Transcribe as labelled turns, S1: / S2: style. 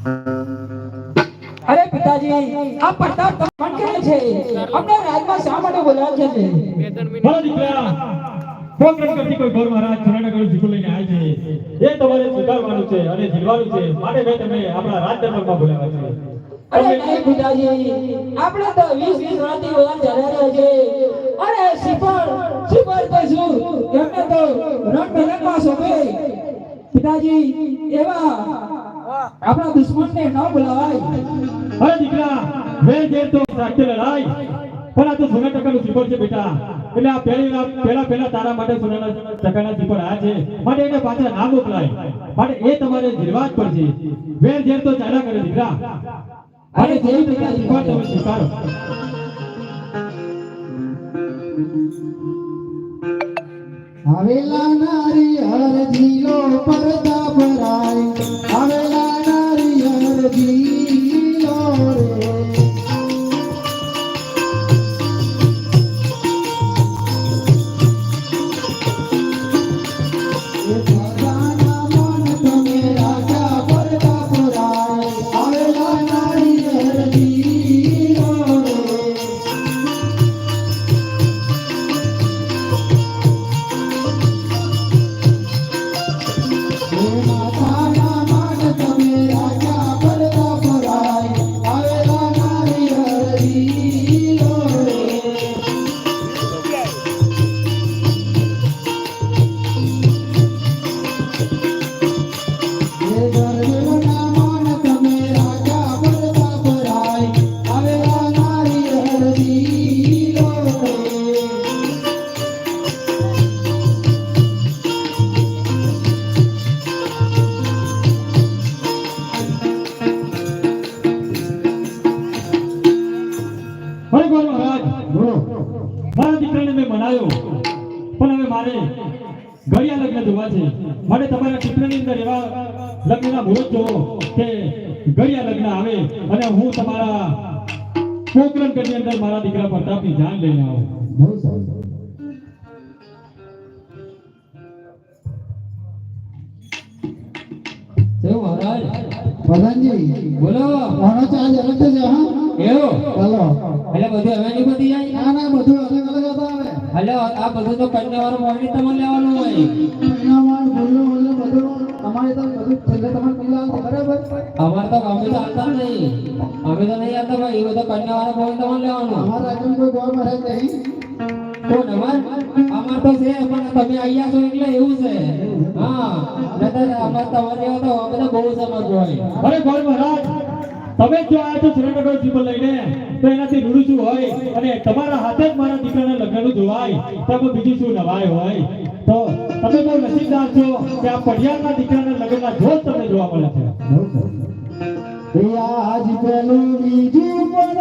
S1: અરે પિતાજી આ પ્રતાપ તમને કેમ છે. અમને રાજમાં શા માટે બોલાવે છે
S2: મારા દીકરા. પોકરણ કરતી કોઈ ગોર મહારાજ સુરેન્દ્રગઢ જીકો લઈને આવી છે. એ તમારે સ્વીકારવાનું છે અને જીવવાનું છે. માટે મેં તમને આપણા રાજ દરબારમાં બોલાવ્યા છે.
S1: અરે નહીં પિતાજી આપણે તો 20 20 વર્ષથી બધા જરા છે. અરે સિપર સિપર તો શું? એમને તો રણ ભેગમાં સોંપે પિતાજી એવા આપણા દુશ્મન ને ન બોલાવાય.
S2: અરે દીકરા વેર ઘેર તો સાચી લડાઈ પણ આ તો સોના ટકાનું જીપર છે બેટા. એટલે આ પહેલી પહેલા પહેલા તારા માટે સોનાના ટકાના જીપર આ છે. માટે એને પાછા ના મોકલાય. માટે એ તમારે જીરવા જ પડશે. વેર ઝેર તો ચાલ્યા કરે દીકરા.
S1: અરે જેવી પિતાજી
S2: જીપર તમે સ્વીકારો.
S3: આવેલા નારી હર જીલો પરદા ભરાય આવેલા
S2: મારા દીકરાને મેં મનાયો પણ હવે મારે ઘડિયા લગ્ન જોવા છે. મારે તમારા ચિત્રની અંદર એવા લગ્નના મુહૂર્ત જોવો કે ઘડિયા લગ્ન આવે અને હું તમારા પોકરણ કરની અંદર મારા દીકરા પ્રતાપની જાન લઈને આવું.
S1: મહારાજ?
S3: પ્રધાનજી
S1: બોલો.
S3: આનો ચાર્જ અલગ થશે હા?
S1: એવું?
S3: ચાલો.
S1: એટલે બધું હવે નહીં બધી જાય?
S3: ના ના બધું અલગ અલગ હતા હવે
S1: હલો આ બધું તો કન્યાવાર મોડલી તમને લેવાનું હોય.
S3: કન્યાવાર બોલો બોલો બધું. અમારે તો બધું છેલ્લે તમારે પગલા આવશે બરાબર?
S1: અમારે તો અમે તો આવતા નહીં. અમે તો નહીં આવતા ભાઈ એ બધો કન્યાવાળો મોડલ તમારે લેવાનું.
S3: અમારે આગળ કોઈ ગોળ મહારાજ નહીં.
S1: કોણ અમાર? અમાર તો છે પણ તમે અહીંયા છો એટલે એવું છે. હા નતર અમાર તમારે તો અમે તો બહુ સમજ હોય
S2: અરે ગોર મહારાજ તમે જો આયા છો સુરેન્દ્રગઢ જીવન લઈને તો એનાથી રૂડું હોય? અને તમારા હાથે જ મારા દીકરાના લગ્નનું જોવાય, તો બીજું શું નવાય હોય? તો તમે બહુ નસીબદાર છો કે આ પઢિયારના દીકરાના લગ્નના જોત તમને જોવા મળે છે.
S3: આજ પેલું બીજું પણ